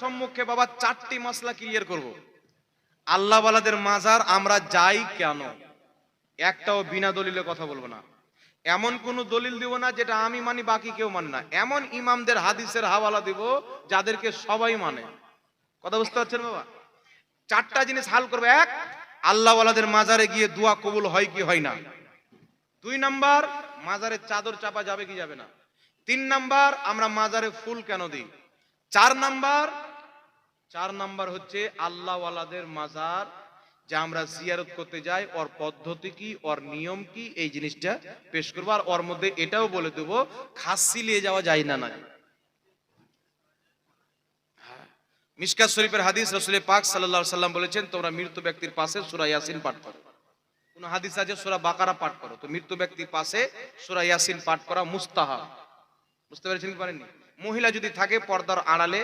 সম্মুখে বাবা চারটি মশলা ক্লিয়ার করব। আল্লাহ ওয়ালাদের মাজার আমরা যাই কেন? একটাও বিনা দলিলে কথা বলব না। এমন কোন দলিল দিব না যেটা আমি মানি, বাকি কেউ মানে না। এমন ইমামদের হাদিসের হাওয়ালা দিব যাদেরকে সবাই মানে। কথা বুঝতে পারছেন বাবা? চারটা জিনিস হাল করবে। এক আল্লাহ ওয়ালাদের মাজারে গিয়ে দোয়া কবুল হয় কি হয় না? দুই নাম্বার, মাজারে চাদর চাপা যাবে কি যাবে না? তিন নাম্বার, আমরা মাজারে ফুল কেন দিই? চার নাম্বার চার নাম্বার হচ্ছে আল্লাহওয়ালাদের মাজার, যে আমরা জিয়ারত করতে যাই, ওর পদ্ধতি কি, ওর নিয়ম কি, এই জিনিসটা পেশ করব। আর ওর মধ্যে এটাও বলে দেবো, খাসি নিয়ে যাওয়া যায় না না মিশকাত শরীফের হাদিস রসুলের পাক সাল্লাল্লাহু সাল্লাম বলেছেন, তোমরা মৃত্যু ব্যক্তির পাশে সূরা ইয়াসিন পাঠ করো। কোন হাদিস আছে, সূরা বাকারা পাঠ করো? তো মৃত্যু ব্যক্তির পাশে সূরা ইয়াসিন পাঠ করা মুস্তাহা বুঝতে পেরেছেন পারেননি? মহিলা যদি থাকে পর্দার আড়ালে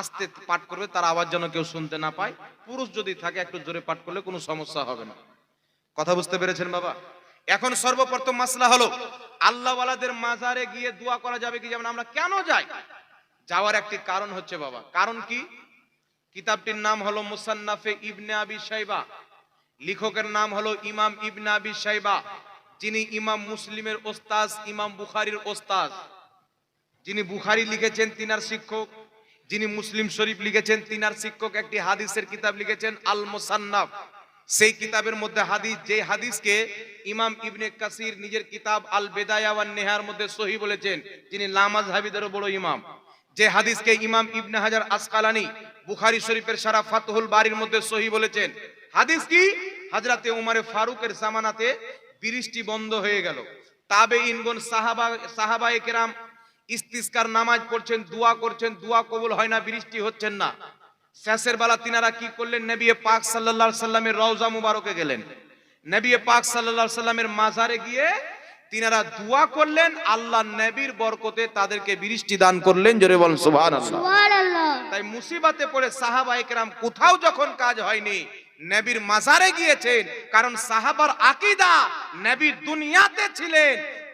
আস্তে পাঠ করবে, তার আওয়াজ যেন কেউ শুনতে না পায়। পুরুষ যদি থাকে, একটু জোরে পাঠ করলে কোনো সমস্যা হবে না। কথা বুঝতে পেরেছেন বাবা? এখন সর্বপ্রথম মাসলা হলো, আল্লাহওয়ালাদের মাজারে গিয়ে দোয়া করা যাবে কি যেমন আমরা কেন যাই? যাওয়ার একটি কারণ হচ্ছে বাবা, কারণ কি? কিতাবটির নাম হলো মুসান্নাফে ইবনে আবি সাইবা লেখকের নাম হলো ইমাম ইবনে আবি সাইবা যিনি ইমাম মুসলিমের ওস্তাজ ইমাম বুখারির ওস্তাজ যিনি বুখারি লিখেছেন, তিনার শিক্ষক। যিনি মুসলিম শরীফ লিখেছেন তিনার শিক্ষক একটি হাদিসের কিতাব লিখেছেন আল মুসান্নাফ সেই কিতাবের মধ্যে হাদিস, যে হাদিসকে ইমাম ইবনে কাসির নিজের কিতাব আল বেদায়া ওয়ান নেহার মধ্যে সহি বলেছেন, যিনি লামাজ হাবিদেরও বড় ইমাম। যে হাদিসকে ইমাম ইবনে হাজার আসকালানি বুখারি শরীফের সারা ফাতহুল বাড়ির মধ্যে সহি বলেছেন, হাদিস কি? হাজরাতে উমারে ফারুকের জামানাতে বৃষ্টি বন্ধ হয়ে গেল। তাবে ইনগন সাহাবা সাহাবায়ে কেরাম ইস্তিস্কার নামাজ পড়ছেন দোয়া করছেন দোয়া কবুল হয় না বৃষ্টি হচ্ছেন না। শেষের বেলা তিনারা কি করলেন? নবী পাক সাল্লাল্লাহু সাল্লামের রওজা মুবারকে গেলেন। নবী পাক সাল্লাল্লাহু সাল্লামের মাজারে গিয়ে তিনারা দোয়া করলেন আল্লাহ নবীর বরকতে তাদেরকে বৃষ্টি দান করলেন জোরে বলেন সুবহানাল্লাহ। সুবহানাল্লাহ। তাই মুসিবতে পড়ে সাহাবায়ে কেরাম কোথাও যখন কাজ হয়নি নবীর মাজারে গিয়েছেন কারণ সাহাবার আকীদা নবী দুনিয়াতে ছিলেন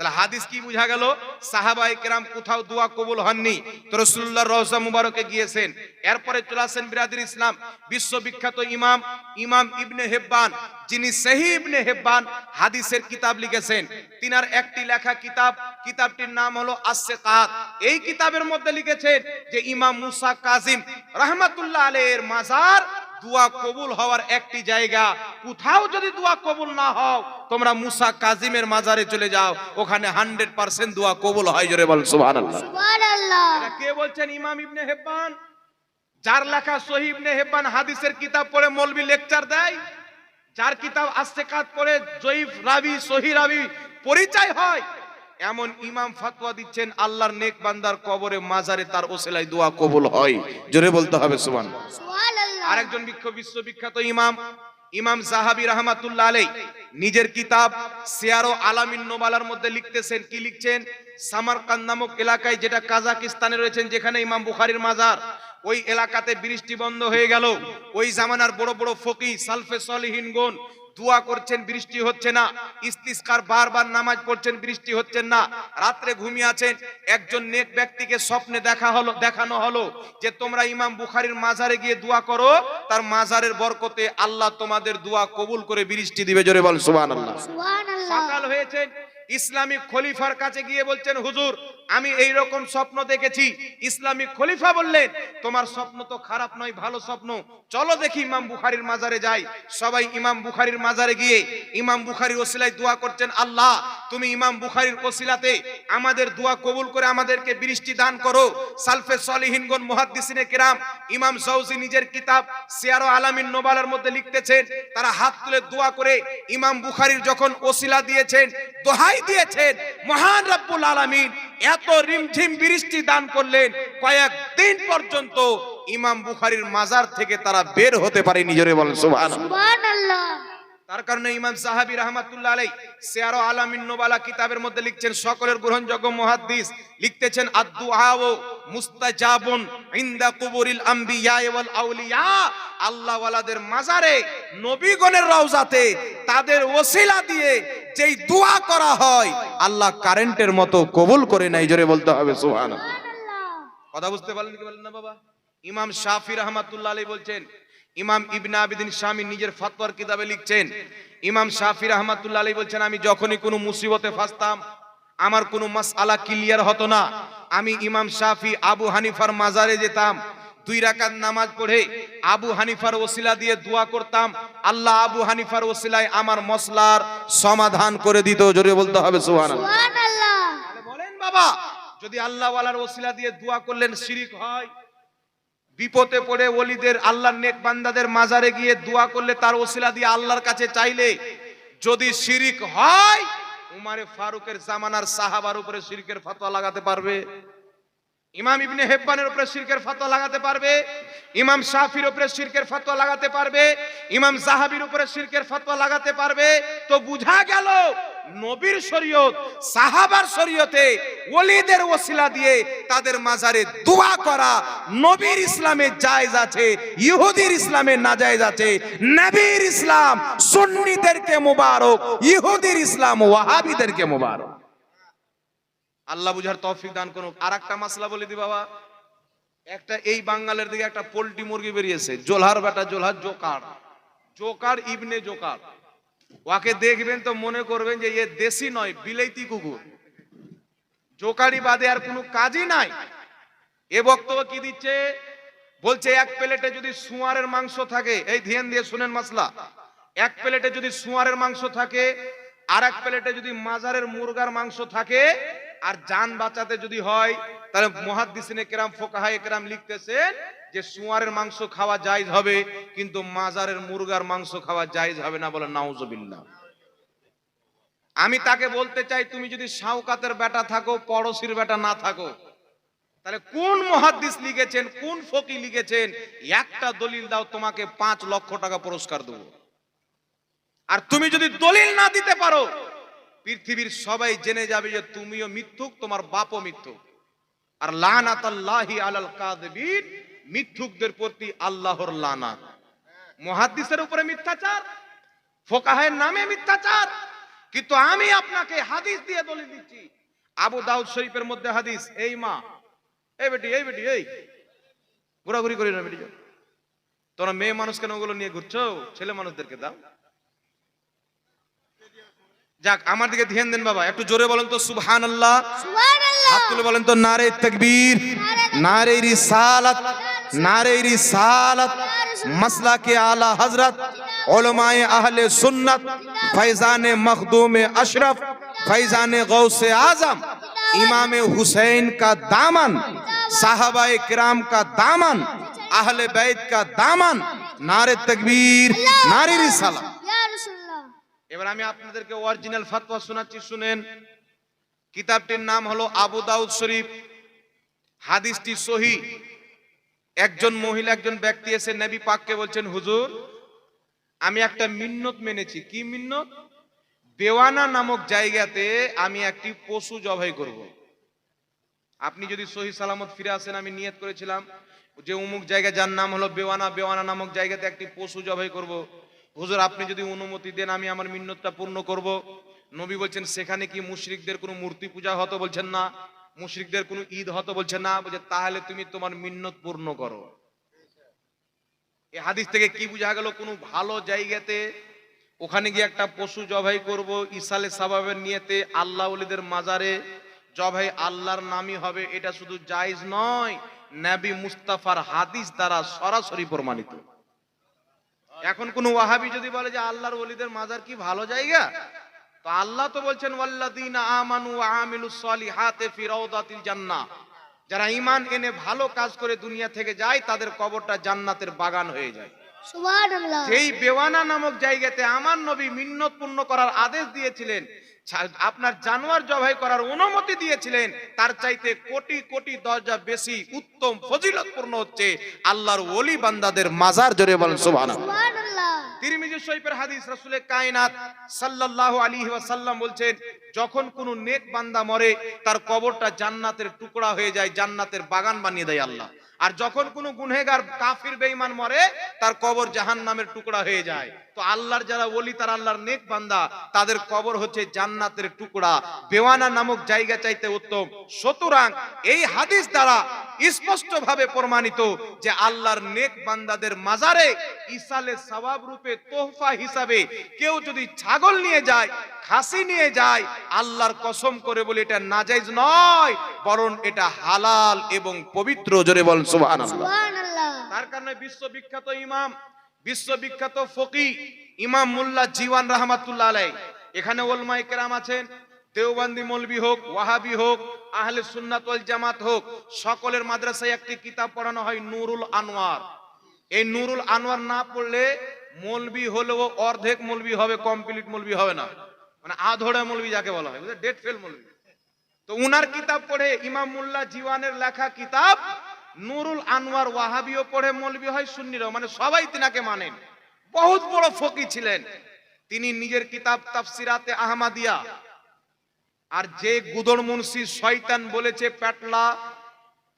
তাহলে হাদিস কি বোঝা গেল? সাহাবাই কেরাম কোথাও দোয়া কবুল হননি। তো রসুল্লাহ রওজা মুবারকে গিয়েছেন। এরপরে চলে আসেন বিরাদির ইসলাম। বিশ্ববিখ্যাত ইমাম ইমাম ইবনে হেব্বান। যিনি সহি ইবনে হেব্বান হাদিসের কিতাব লিখেছেন। তিনার একটি লেখা কিতাব, কিতাবটির নাম হলো আসসেকাত। এই কিতাবের মধ্যে লিখেছেন যে ইমাম মুসা কাজিম রহমাতুল্লাহ আলের মাজার দোয়া কবুল হওয়ার একটি জায়গা। কোথাও যদি দোয়া কবুল না হও তোমরা মুসা কাজিমের মাজারে চলে যাও। ওখানে হান্ড্রেড পার্সেন্ট দোয়া কবুল হয় জোরে বল সুবহানাল্লাহ। কে বলছেন? ইমাম ইবনে হেব্বান? যার লেখা সহি ইবনে হেব্বান হাদিসের কিতাব পড়ে মৌলবি লেকচার দেয় যার কিতাব আস্তেকাত পড়ে জয়ীফ রাবি সহি রাবি পরিচয় হয়। এমন ইমাম ফাতোয়া দিচ্ছেন আল্লাহর নেক বান্দার কবরে মাজারে তার ওসিলায় দোয়া কবুল হয়। জোরে বলতে হবে সুবহানাল্লাহ। আরেকজন বিখ্য বিশ্ববিখ্যাত ইমাম ইমাম জাহাবি রহমাতুল্লাহ আলাই নিজের কিতাব সিয়ারো আলামিন নোবালার মধ্যে লিখতেছেন কি লিখছেন? সামারকান নামক এলাকায় যেটা কাজাকিস্তানে রয়েছেন যেখানে ইমাম বুখারীর মাজার ওই এলাকাতে বৃষ্টি বন্ধ হয়ে গেল। ওই জামানার বড় বড় ফকি সালফে সলিহিনগণ দোয়া করছেন বৃষ্টি হচ্ছে না। ইস্তিস্কার বারবার নামাজ পড়ছেন বৃষ্টি হচ্ছেন না। রাত্রে ঘুমিয়ে আছেন একজন নেক ব্যক্তিকে স্বপ্নে দেখা হলো দেখানো হলো যে তোমরা ইমাম বুখারীর মাজারে গিয়ে দোয়া করো তার মাজারের বরকতে আল্লাহ তোমাদের দোয়া কবুল করে বৃষ্টি দিবে। জোরে বল সুবহানাল্লাহ। সুবহানাল্লাহ। সকাল হয়েছে ইসলামিক খলিফার কাছে গিয়ে বলছেন হুজুর আমি এই রকম স্বপ্ন দেখেছি। ইসলামিক খলিফা বললেন, তোমার স্বপ্ন তো খারাপ নয়, ভালো স্বপ্ন। চলো দেখি ইমাম বুখারীর মাজারে যাই। সবাই ইমাম বুখারীর মাজারে গিয়ে, ইমাম বুখারীর ওসিলায় দোয়া করছেন, আল্লাহ, তুমি ইমাম বুখারীর ওসিলাতে আমাদের দোয়া কবুল করে আমাদেরকে বৃষ্টি দান করো। সালফে সলিহিনগণ, মুহাদ্দিসিনে কিরাম, ইমাম সৌজি নিজের কিতাব সিয়ারো আলামিন নোবালের মধ্যে লিখতেছেন, তারা হাত তুলে দোয়া করে, ইমাম বুখারীর যখন ওসিলা দিয়েছেন, দোহাই দিয়েছেন, মহান রব্বুল আলামিন, এত রিমঝিম বৃষ্টি দান করলেন কয়েক দিন পর্যন্ত ইমাম বুখারীর মাজার থেকে তারা বের হতে পারে নিজরে বলেন, সুবহানাল্লাহ। সুবহানাল্লাহ। তার কারণে ইমাম সাহাবী রহমাতুল্লাহ আলাই সিয়ার আলামিন নোবালা কিতাবের মধ্যে লিখছেন সকলের গ্রহণযোগ্য মুহাদ্দিস লিখতেছেন আদ-দুআ ও মুস্তাজাবুন ইনদা কুবুরিল আম্বিয়া ওয়াল আউলিয়া। আল্লাহ ওয়ালাদের মাজারে নবীগণের রওজাতে তাদের ওসিলা দিয়ে যেই দোয়া করা হয় আল্লাহ কারেন্টের মতো কবুল করে নাই জোরে বলতে হবে সুবহানাল্লাহ। কথা বুঝতে পারলেন কি বলেন না বাবা? ইমাম শাফি রহমাতুল্লাহ আলী বলছেন ইমাম ইবনা আবিদিন স্বামী নিজের ফতোয়ার কিতাবে লিখছেন ইমাম শাফি রহমাতুল্লাহ আলী বলছেন আমি যখনই কোনো মুসিবতে ফাঁসতাম আমার কোনো মাস আলা ক্লিয়ার হতো না। আমি ইমাম শাফি আবু হানিফার মাজারে যেতাম দুই রাকাত নামাজ পড়ে আবু হানিফার ওসিলা দিয়ে দোয়া করতাম আল্লাহ আবু হানিফার ওসিলায় আমার মশলার সমাধান করে দিত। জোরে বলতে হবে সুবহানাল্লাহ। বলেন বাবা যদি আল্লাহ ওয়ালার ওসিলা দিয়ে দোয়া করলেন শিরিক হয়? বিপদে পড়ে ওলিদের, আল্লাহর নেক বান্দাদের মাজারে গিয়ে দোয়া করলে তার ওসিলা দিয়ে আল্লাহর কাছে চাইলে যদি শিরিক হয়, উমারে ফারুকের জামানার সাহাবার উপরে শিরিকের ফতোয়া লাগাতে পারবে। ইমাম ইবনে হেব্বানের উপরে শিরকের ফতোয়া লাগাতে পারবে, ইমাম শাফির উপরে শিরকের ফতোয়া লাগাতে পারবে, ইমাম জাহাবির উপরে শিরকের ফতোয়া লাগাতে পারবে। তো বুঝা গেল, নবীর শরীয়ত, সাহাবার শরীয়তে ওলিদের ওসিলা দিয়ে তাদের মাজারে দোয়া করা, নবীর ইসলামে জায়েজ আছে, ইহুদির ইসলামে নাজায়েজ আছে, নবীর ইসলাম সুন্নিদেরকে মোবারক, ইহুদির ইসলাম ওয়াহাবিদেরকে মোবারক। আল্লাহ বুঝার তৌফিক দান করুক। আর একটা মাসলা বলে দি বাবা, একটা এই বাঙ্গালের দিকে একটা পোল্ট্রি মুরগি বেরিয়েছে। জোলহার বেটা, জোলহার জোকার। জোকার ইবনে জোকার। ওকে দেখবেন তো মনে করবেন যে এ দেশি নয়, বিলেতি কুকুর। জোকারি বাদে আর কোনো কাজই নাই। এ বক্তব্য কি দিচ্ছে? বলছে, এক প্লেটে যদি সুয়ারের মাংস থাকে, এই ধ্যান দিয়ে শুনেন মাসলা। এক প্লেটে যদি সুয়ারের মাংস থাকে আর এক প্লেটে যদি মাজারের মুরগার মাংস থাকে আর যান বাঁচাতে যদি হয়, তাহলে মহাদ্দিসিনে কেরাম, ফোকাহায় কেরাম লিখতেছেন যে সুয়ারের মাংস খাওয়া জায়েজ হবে, কিন্তু মাজারের মুরগার মাংস খাওয়া জায়েজ হবে না বলে নাউজুবিল্লাহ। আমি তাকে বলতে চাই, তুমি যদি শাওকাতের বেটা থাকো, পড়শির বেটা না থাকো, তাহলে কোন মহাদ্দিস লিখেছেন, কোন ফকি লিখেছেন, একটা দলিল দাও, তোমাকে পাঁচ লক্ষ টাকা পুরস্কার দেবো। আর তুমি যদি দলিল না দিতে পারো পৃথিবীর সবাই জেনে যাবে যে তুমিও মিথ্যুক, তোমার বাপও মিথ্যুক। আর লানাতাল্লাহি আলাল কাযিবিন, মিথ্যুকদের প্রতি আল্লাহর লানাত মুহাদ্দিসের উপরে মিথ্যাচার, ফোকাহের নামে মিথ্যাচার। কিন্তু আমি আপনাকে হাদিস দিয়ে দলিল দিচ্ছি। আবু দাউদ শরীফের মধ্যে হাদিস, এই মা, এই বেটি এই বেটি, এই, ঘোরাঘুরি করি না, বেটি। তোমরা মেয়ে মানুষ কেন ওগুলো নিয়ে ঘুরছো, ছেলে মানুষদেরকে দাও। যাক আমার দিকে ধ্যান দেন বাবা একটু জোরে বলেন তো সুবহান আল্লাহ সুবহানাল্লাহ হাত তুলে বলেন তো নারে তকবীর নারে রিসালাত নারে রিসালাত মাসলা के आला हजरत उलमाए अहले सुन्नत फैजान मखदूम अशरफ फैजान गौसे आजम इमाम हुसैन का दामन साहबाए किराम का दामन अहले बैत का दामन नारे तकबीर नारे रिसालत ইয়া রাসূলুল্লাহ এবার আমি আপনাদেরকে অরিজিনাল ফাতোয়া শোনাচ্ছি, শুনেন। কিতাবটির নাম হলো আবু দাউদ শরীফ। হাদিসটি সহি। একজন মহিলা, একজন ব্যক্তি এসে নবী পাককে বলছেন, হুজুর, আমি একটা মিন্নত মেনেছি। কি মিন্নত? বেওয়ানা নামক জায়গাতে আমি একটি পশু জবাই করব। আপনি যদি সহি সালামত ফিরে আসেন, আমি নিয়ত করেছিলাম যে, অমুক জায়গা যার নাম হলো বেওয়ানা বেওয়ানা নামক জায়গাতে একটি পশু জবাই করব। হুজুর, আপনি যদি অনুমতি দেন, আমি আমার মিন্নতটা পূর্ণ করব। নবী বলছেন, সেখানে কি মুশরিকদের কোনো মূর্তি পূজা হতো? বলছেন, না। মুশরিকদের কোনো ঈদ হতো? বলছেন, না। বলছে তাহলে তুমি তোমার মিন্নত পূর্ণ করো। এই হাদিস থেকে কি বোঝা গেল? কোনো ভালো জায়গাতে ওখানে গিয়ে একটা পশু জবাই করব, ইসালে সাবাবের নিয়েতে আল্লাহ ওলিদের মাজারে জবাই আল্লাহর নামই হবে, এটা শুধু জায়েজ নয়, নবী মুস্তাফার হাদিস দ্বারা সরাসরি প্রমাণিত। এখন কোন ওয়াহাবি যদি বলে যে আল্লাহর ওলিদের মাজার কি ভালো জায়গা? তো আল্লাহ তো বলছেন ওয়াল্লাযীনা আমানু ওয়া আমিলুস সলিহাতি ফি রাউদাতিল জান্নাহ। যারা ইমান এনে ভালো কাজ করে দুনিয়া থেকে যায় তাদের কবরটা জান্নাতের বাগান হয়ে যায়। সুবহানাল্লাহ। যেই বেওয়ানা নামক জায়গাতে আমার নবী মিন্নত পূর্ণ করার আদেশ দিয়েছিলেন আপনার জানোয়ার জবাই করার অনুমতি দিয়েছিলেন তার চাইতে কোটি কোটি দরজা বেশি উত্তম ফজিলতপূর্ণ হচ্ছে আল্লাহর ওলি বান্দাদের মাজার জোরে বলেন সুবহানাল্লাহ। সুবহানাল্লাহ। তিরমিজি শরীফের হাদিস রাসূলে কায়নাত সাল্লাল্লাহু আলাইহি ওয়াসাল্লাম বলছেন যখন কোন নেক বান্দা মরে তার কবরটা জান্নাতের টুকরা হয়ে যায় জান্নাতের বাগান বানিয়ে দেয় আল্লাহ। আর যখন কোন গুনহেগার কাফির বেঈমান মরে তার কবর জাহান্নামের টুকরা হয়ে যায়। তো আল্লাহর যারা ওলি তার আল্লাহর নেক বান্দা। তাদের কবর হচ্ছে জান্নাতের টুকরা। বেওয়ানা নামক জায়গা চাইতে উত্তম। সুতরাং এই হাদিস দ্বারা স্পষ্ট ভাবে প্রমাণিত যে আল্লাহর নেক বান্দাদের মাজারে ইসালে সওয়াব রূপে তোহফা হিসাবে কেউ যদি ছাগল নিয়ে যায় খাসি নিয়ে যায় আল্লাহর কসম করে বলে এটা নাজাইজ নয় বরং এটা হালাল এবং পবিত্র। জোরে বলেন সুবহানাল্লাহ। সুবহানাল্লাহ। তার কারণে বিশ্ববিখ্যাত ইমাম বিশ্ববিখ্যাত ফকি ইমাম মুল্লা জীওয়ান রহমাতুল্লাহ আলাই এখানে ওলমাই কেরাম আছেন, দেওবন্দি মৌলবি হোক, ওয়াহাবি হোক, আহলে সুন্নাত জামাত হোক, সকলের মাদ্রাসায় একটি কিতাব পড়ানো হয় নুরুল আনোয়ার। এই নুরুল আনোয়ার না পড়লে মৌলবি হলেও অর্ধেক মৌলবি হবে, কমপ্লিট মৌলবি হবে না। মানে আধড়া মৌলবি যাকে বলা হয় ডেট ফেল মৌলবি। তো উনার কিতাব পড়ে ইমাম মুল্লা জীওয়ানের লেখা কিতাব নুরুল আনোয়ার ওয়াহাবিও পড়ে মৌলবি হয় সুন্নিরাও। মানে সবাই তিনাকে মানেন। বহুত বড় ফকি ছিলেন। তিনি নিজের কিতাব তাফসিরাতে আহমাদিয়া। আর যে গুদড় মুন্সি শয়তান বলেছে পেটলা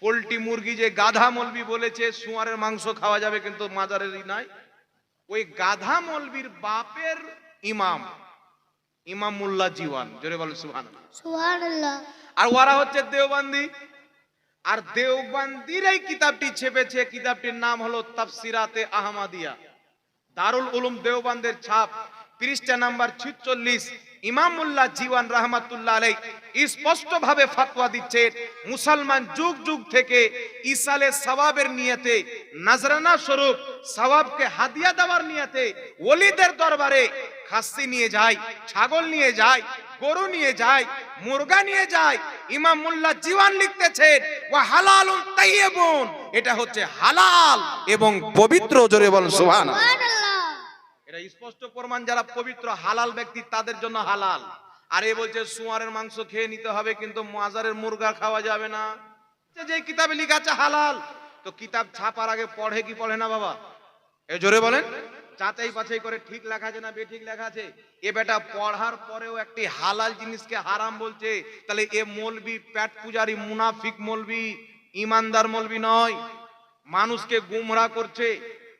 পোল্ট্রি মুরগি যে গাধা মলবি বলেছে সুয়ারের মাংস খাওয়া যাবে কিন্তু মাজারেরই নাই ওই গাধা মলবির বাপের ইমাম ইমাম মুল্লা জীওয়ান। জোরে বলে সুবহানাল্লাহ। আর ওরা হচ্ছে দেওবান্দি। আর দেওবান্দির এই কিতাবটি ছেপেছে। কিতাবটির নাম হলো তাফসিরাতে আহমাদিয়া। দারুল উলুম দেওবান্দের ছাপ, পৃষ্ঠা নাম্বার ছিচল্লিশ। ইমামুল্লাহ জীওয়ান রহমাতুল্লাহ আলাই স্পষ্ট ভাবে ফাতোয়া দিচ্ছে, মুসলমান যুগ যুগ থেকে ইসালে সওয়াবের নিয়তে, নাজরানা স্বরূপ সওয়াবকে হাদিয়া দেওয়ার নিয়তে, ওলিদের দরবারে খাসি নিয়ে যায় ছাগল নিয়ে যায় গরু নিয়ে যায় মুরগা নিয়ে যায় ইমাম মোল্লা জীবন লিখতেছেন ও হালালুন তাইয়্যিবুন। এটা হচ্ছে হালাল এবং পবিত্র জোরে বল সুবহানাল্লাহ। এটা স্পষ্ট প্রমাণ যারা পবিত্র হালাল ব্যক্তি তাদের জন্য হালাল। আর এ বলছে সুয়ারের মাংস খেয়ে নিতে হবে কিন্তু মাজারের মুরগা খাওয়া যাবে না। যে যে কিতাবে লেখা আছে হালাল তো কিতাব ছাপার আগে পড়ে কি পড়ে না বাবা? এ জোরে বলেন। যাচাই বাছাই করে ঠিক লেখা আছে না বেঠিক লেখা আছে? এ বেটা পড়ার পরেও একটি হালাল জিনিসকে হারাম বলছে। তাহলে এ মলবি, প্যাট পূজারি, মুনাফিক মলবি, ইমানদার মলবি নয়। মানুষকে গুমরা করছে,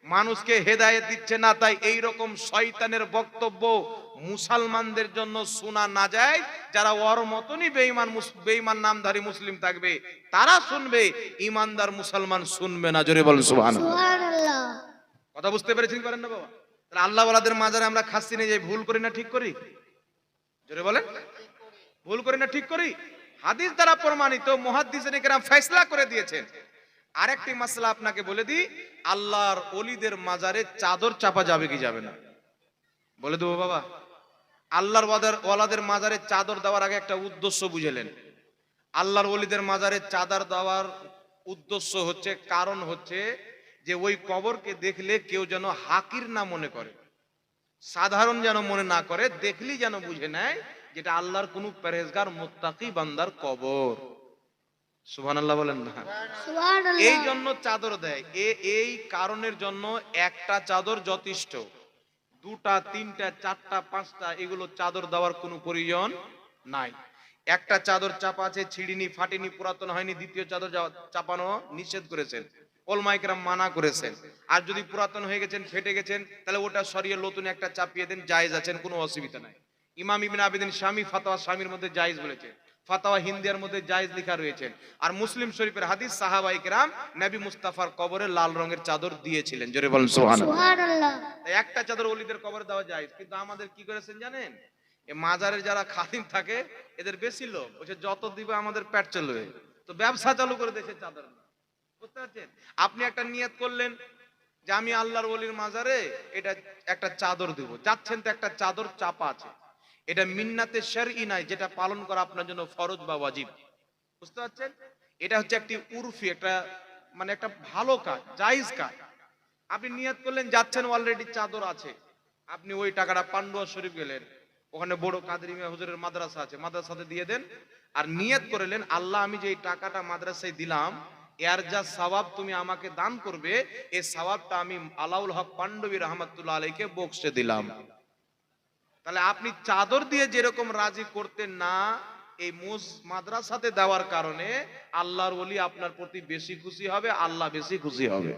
মানুষকে হেদায়েত দিচ্ছে না, তাই এই রকম শয়তানের বক্তব্য মুসলমানদের জন্য শোনা না যায়। যারা ওর মতনই বেঈমান বেঈমান নামধারী মুসলিম থাকবে, তারা শুনবে, ইমানদার মুসলমান শুনবে না। জোরে সুবহানাল্লাহ। সুবহানাল্লাহ। কথা বুঝতে পেরেছেন পারেন না বাবা? তাহলে আল্লাহ ওয়ালাদের মাজারে আমরা খাসি নিয়ে যাই ভুল করি না ঠিক করি? জোরে বলেন। ভুল করি না ঠিক করি? হাদিস দ্বারা প্রমাণিত, মুহাদ্দিসিন কেরাম ফয়সালা করে দিয়েছেন। আরেকটি মাসলা আপনাকে বলে দিই, আল্লাহর ওলিদের মাজারে চাদর চাপা যাবে কি যাবে না? বলে দেবো বাবা। আল্লাহর ওয়াদার ওয়ালাদের মাজারে চাদর দেওয়ার আগে একটা উদ্দেশ্য বুঝেলেন। আল্লাহর ওলিদের মাজারে চাদর দেওয়ার উদ্দেশ্য হচ্ছে, কারণ হচ্ছে যে ওই কবরকে দেখলে কেউ যেন হাকির না মনে করে। সাধারণ যেন মনে না করে দেখলি যেন বুঝে নেয় যেটা আল্লাহর কোন পেরেজগার মোত্তাকি বান্দার কবর। সুবহানাল্লাহ বলেন না? এই জন্য চাদর দেয়। এ এই কারণের জন্য একটা চাদর যথেষ্ট। দুটা তিনটা চারটা পাঁচটা এগুলো চাদর দেওয়ার কোনো প্রয়োজন নাই। একটা চাদর চাপা আছে ছিড়িনি ফাটিনি পুরাতন হয়নি দ্বিতীয় চাদর চাপানো নিষেধ করেছেন। ওলমাইকরাম মানা করেছেন। আর যদি পুরাতন হয়ে গেছেন ফেটে গেছেন তাহলে ওটা সরিয়ে নতুন একটা চাপিয়ে দেন জায়েজ আছেন কোনো অসুবিধা নাই। ইমাম ইবিন আবেদিন স্বামী ফাতোয়া স্বামীর মধ্যে জায়েজ বলেছে। ফাতাওয়া হিন্দিয়ার মধ্যে জায়েজ লেখা রয়েছে। আর মুসলিম শরীফের হাদিস সাহাবাই কেরাম নবী মুস্তাফার কবরে লাল রঙের চাদর দিয়েছিলেন। জোরে বলেন সুবহানাল্লাহ। একটা চাদর অলিদের কবরে দেওয়া যায় কিন্তু আমাদের কি করেছেন জানেন? এ মাজারের যারা খাদিম থাকে এদের বেশি লোক বলছে যত দিবে আমাদের পেট চলবে। তো ব্যবসা চালু করে দিয়েছে চাদর পারছেন আপনি একটা নিয়ত করলেন যে আমি আল্লাহর ওলির মাজারে এটা একটা চাদর দেব। যাচ্ছেন তো একটা চাদর চাপা আছে। এটা মিন্নাতে শেরই নাই, যেটা পালন করা আপনার জন্য ফরজ বা ওয়াজিব। বুঝতে পারছেন? এটা হচ্ছে একটি উর্ফি, একটা মানে একটা ভালো কাজ, জায়েজ কাজ। আপনি নিয়ত করলেন, যাচ্ছেন অলরেডি চাদর আছে। আপনি ওই টাকাটা পান্ডুয়া শরীফ গেলেন। ওখানে বড় কাদরি মিয়া হুজুরের মাদ্রাসা আছে। মাদ্রাসাতে দিয়ে দেন। আর নিয়ত করলেন, আল্লাহ আমি যে এই টাকাটা মাদ্রাসায় দিলাম এর যা সওয়াব তুমি আমাকে দান করবে এই সওয়াবটা আমি আলাউল হক পাণ্ডবী রহমতুল্লাহ আলাইকে বকশে দিলাম। তাহলে আপনি চাদর দিয়ে যেরকম রাজি করতেন না এই মুজ মাদ্রাসাতে দেওয়ার কারণে আল্লাহর ওলি আপনার প্রতি বেশি খুশি হবে আল্লাহ বেশি খুশি হবে।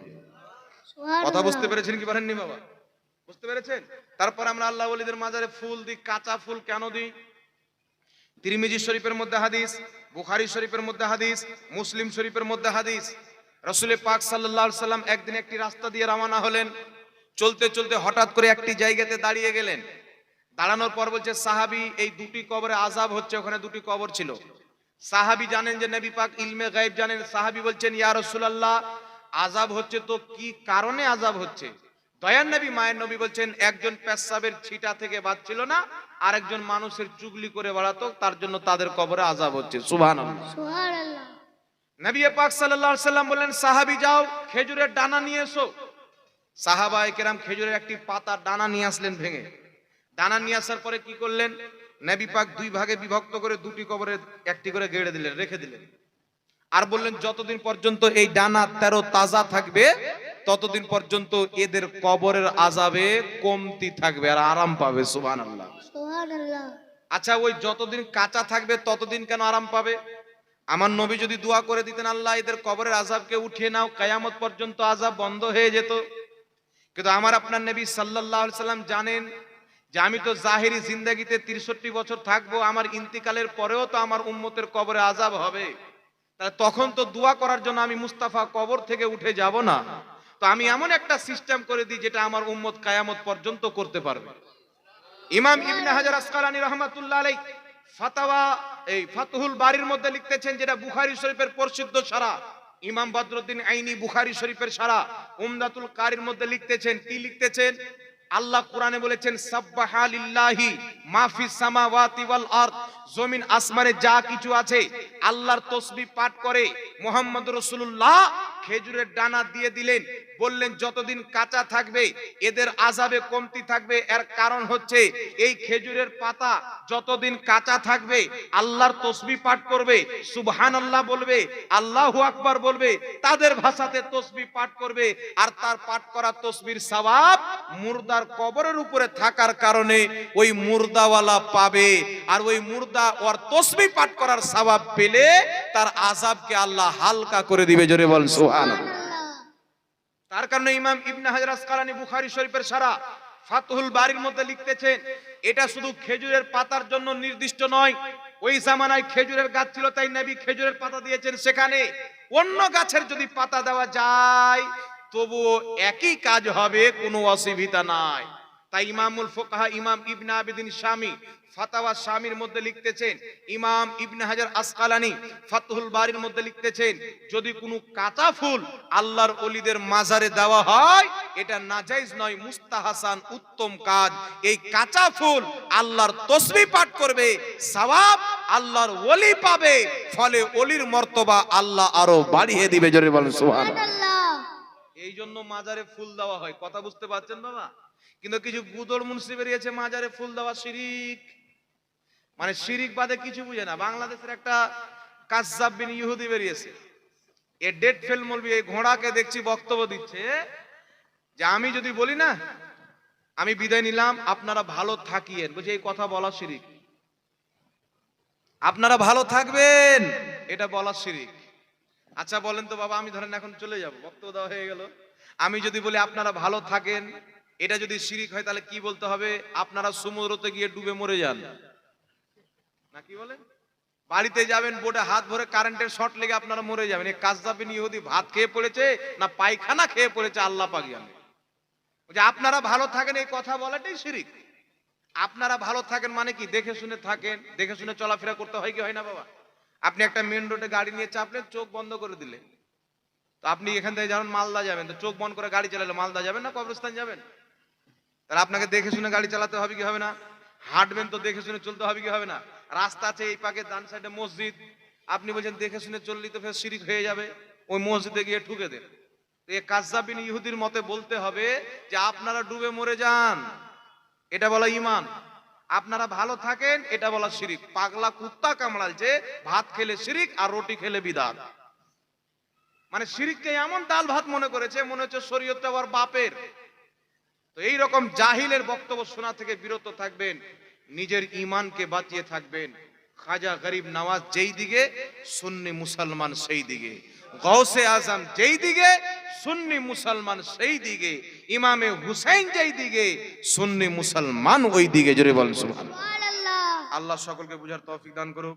কথা বুঝতে পেরেছেন কি পারেননি বাবা? বুঝতে পেরেছেন? তারপর আমরা আল্লাহ ওলিদের মাজারে ফুল দিই কাঁচা ফুল কেন দিই? তিরমিজি শরীফের মধ্যে হাদিস, বুখারী শরীফের মধ্যে হাদিস, মুসলিম শরীফের মধ্যে হাদিস। রসুলের পাক আলাইহি সাল্লাম একদিন একটি রাস্তা দিয়ে রওনা হলেন। চলতে চলতে হঠাৎ করে একটি জায়গাতে দাঁড়িয়ে গেলেন। দাঁড়ানোর পর বলছে, সাহাবি, এই দুটি কবরে আজাব হচ্ছে, ওখানে দুটি কবর ছিল। সাহাবি জানেন যে নবী পাক ইলমে গায়েব জানেন। সাহাবি বলছেন, ইয়া রাসূলুল্লাহ আজাব হচ্ছে তো কি কারণে আজাব হচ্ছে? দয়ান নবী, মায়ের নবী বলছেন, একজন পেশাবের ছিটা থেকে বাঁচছিল না আরেকজন মানুষের চুগলি করে বেড়াতো তার জন্য তাদের কবরে আজাব হচ্ছে। সুবহানাল্লাহ। নবী পাক সাল্লাহ সাল্লাম বললেন সাহাবি যাও খেজুরের ডানা নিয়ে এসো। সাহাবা কেরাম খেজুরের একটি পাতা ডানা নিয়ে আসলেন ভেঙে। ডানা নিয়ে আসার পরে কি করলেন? নবী পাক দুই ভাগে বিভক্ত করে দুটি কবরে একটি করে গেড়ে দিলেন রেখে দিলেন। আর বললেন যতদিন পর্যন্ত এই ডানা তেরো তাজা থাকবে ততদিন পর্যন্ত এদের কবরের আজাবে কমতি থাকবে আর আরাম পাবে। সুবহানাল্লাহ। সুবহানাল্লাহ। আচ্ছা ওই যতদিন কাঁচা থাকবে ততদিন কেন আরাম পাবে? আমার নবী যদি দোয়া করে দিতেন আল্লাহ এদের কবরের আজাবকে উঠিয়ে নাও কায়ামত পর্যন্ত আজাব বন্ধ হয়ে যেত। কিন্তু আমার আপনার নবী সাল্লাল্লাহু আলাইহি সাল্লাম জানেন যে আমি তো জাহেরি জিন্দাগিতে তিরষট্টি বছর থাকব আমার ইন্তিকালের পরেও তো আমার উম্মতের কবরে আজাব হবে। তখন তো দোয়া করার জন্য আমি মুস্তাফা কবর থেকে উঠে যাব না। তো আমি এমন একটা সিস্টেম করে দিই যেটা আমার উম্মত কায়ামত পর্যন্ত করতে পারবে। ইমাম ইবনে হাজার আসকালানি রহমাতুল্লাহ আলাই ফাতাওয়া, এই ফাতহুল বাড়ির মধ্যে লিখতেছেন যেটা বুখারী শরীফের প্রসিদ্ধ সারা। ইমাম বদরুদ্দিন আইনি বুখারি শরীফের সারা। উমদাতুল কারির মধ্যে লিখতেছেন, কি লিখতেছেন? আল্লাহ কোরআনে বলেছেন, সাব্বাহা লিল্লাহি মাফিস সামাওয়াতি ওয়াল আরদ। জমিন আসমানে যা কিছু আছে আল্লাহর তসবিহ পাঠ করে মোহাম্মদ রাসূলুল্লাহ খেজুরের ডানা দিয়ে দিলেন, বললেন, যতদিন কাঁচা থাকবে, এদের আজাবে কমতি থাকবে। এর কারণ হচ্ছে এই খেজুরের পাতা যতদিন কাঁচা থাকবে, আল্লাহর তসবি পাঠ করবে। সুবহান আল্লাহ বলবে, আল্লাহু আকবার বলবে, তাদের ভাষাতে তসবি পাঠ করবে। আর তার পাঠ করা তসবির সওয়াব মুর্দার কবরের উপরে থাকার কারণে ওই মুর্দাওয়ালা পাবে। আর ওই মুর্দা ওর তসবি পাঠ করার সওয়াব পেলে তার আজাবকে আল্লাহ হালকা করে দিবে, জোরে বল, সুবহানাল্লাহ। তার কারণে ইমাম ইবনে হাজার আসকালানি বুখারী শরীফের সারা ফাতহুল বাড়ির মধ্যে লিখতেছেন, এটা শুধু খেজুরের পাতার জন্য নির্দিষ্ট নয়, ওই জামানায় খেজুরের গাছ ছিল, তাই নবী খেজুরের পাতা দিয়েছেন সেখানে। অন্য গাছের যদি পাতা দেওয়া যায়, তবুও একই কাজ হবে, কোনো অসুবিধা নাই। তাই ইমামুল ফোকাহা ইমাম ইবনে আবিদিন স্বামী ফাতাওয়া স্বামীর মধ্যে লিখতেছেন, ইমাম ইবনে হাজার আসকালানি ফাতহুল বাড়ির মধ্যে লিখতেছেন, যদি কোনো কাঁচা ফুল আল্লাহর অলিদের মাজারে দেওয়া হয়, এটা নাজাইজ নয়, মুস্তাহাসান উত্তম কাজ। এই কাঁচা ফুল আল্লাহর তসবি পাঠ করবে, সওয়াব আল্লাহর ওলি পাবে, ফলে অলির মর্তবা আল্লাহ আরও বাড়িয়ে দিবে, জোরে বলেন এই জন্য মাজারে ফুল দেওয়া হয়। কথা বুঝতে পারছেন বাবা? কিন্তু কিছু গুদড় মুন্সি বেরিয়েছে মাজারে ফুল দেওয়া শিরিক। মানে শিরিক বাদে কিছু বুঝে না। বাংলাদেশের একটা কাজাব ইহুদি বেরিয়েছে। এ ডেট ফেল মলবি এই ঘোড়াকে দেখছি বক্তব্য দিচ্ছে যে আমি যদি বলি না, আমি বিদায় নিলাম, আপনারা ভালো থাকিয়েন। বুঝে এই কথা বলা শিরিক। আপনারা ভালো থাকবেন, এটা বলা শিরিক। আচ্ছা বলেন তো বাবা, আমি ধরেন এখন চলে যাব। বক্তব্য দেওয়া হয়ে গেল। আমি যদি বলি, আপনারা ভালো থাকেন, এটা যদি শিরিক হয়, তাহলে কি বলতে হবে? আপনারা সমুদ্রতে গিয়ে ডুবে মরে যান। না, কি বলেন? বাড়িতে যাবেন বোর্ডে হাত ভরে কারেন্টের শর্ট লেগে আপনারা মরে যাবেন। এই কাজ যাবেন ইহুদি ভাত খেয়ে পড়েছে, না পায়খানা খেয়ে পড়েছে, আল্লাহ পাক জানে। যে আপনারা ভালো থাকেন, এই কথা বলাটাই শিরিক। আপনারা ভালো থাকেন মানে কি? দেখে শুনে থাকেন, দেখে শুনে চলাফেরা করতে হয় কি হয় না, বাবা? আপনি একটা মেন রোডে গাড়ি নিয়ে চাপলেন, চোখ বন্ধ করে দিলেন। তো আপনি এখান থেকে যাবেন মালদা যাবেন, তো চোখ বন্ধ করে গাড়ি চালালে মালদা যাবেন না কবরস্থান যাবেন? তাহলে আপনাকে দেখে শুনে গাড়ি চালাতে হবে কি হবে না? হাঁটবেন তো দেখে শুনে চলতে হবে কি হবে না? রাস্তা আছে এই পাকে, ডান সাইডে মসজিদ। আপনি বলছেন, দেখে শুনে চললি তো ফের শিরিক হয়ে যাবে। ওই মসজিদে গিয়ে ঠুকে দেন। এই কাজাবিন ইহুদির মতে বলতে হবে যে, আপনারা ডুবে মরে যান। এটা বলা ইমান। আপনারা ভালো থাকেন, এটা বলা শিরিক। পাগলা কুত্তা কামড়ালছে ভাত খেলে শিরিক আর রুটি খেলে বিদাত। মানে শিরিককে এমন ডাল ভাত মনে করেছে, মনে হচ্ছে শরীয়তটা আবার বাপের। তো এই রকম জাহিলের বক্তব্য শোনা থেকে বিরত থাকবেন, নিজের ইমানকে বাঁচিয়ে থাকবেন। খাজা গরিব নওয়াজ যেই দিকে, সুন্নি মুসলমান সেই দিকে। গৌসে আজম যেই দিকে সুন্নি মুসলমান সেই দিকে ইমামে হুসাইন যেই দিকে সুন্নি মুসলমান ওই দিকে। জোরে বলেন সুবহানাল্লাহ। আল্লাহ সকলকে বুঝার তৌফিক দান করুক।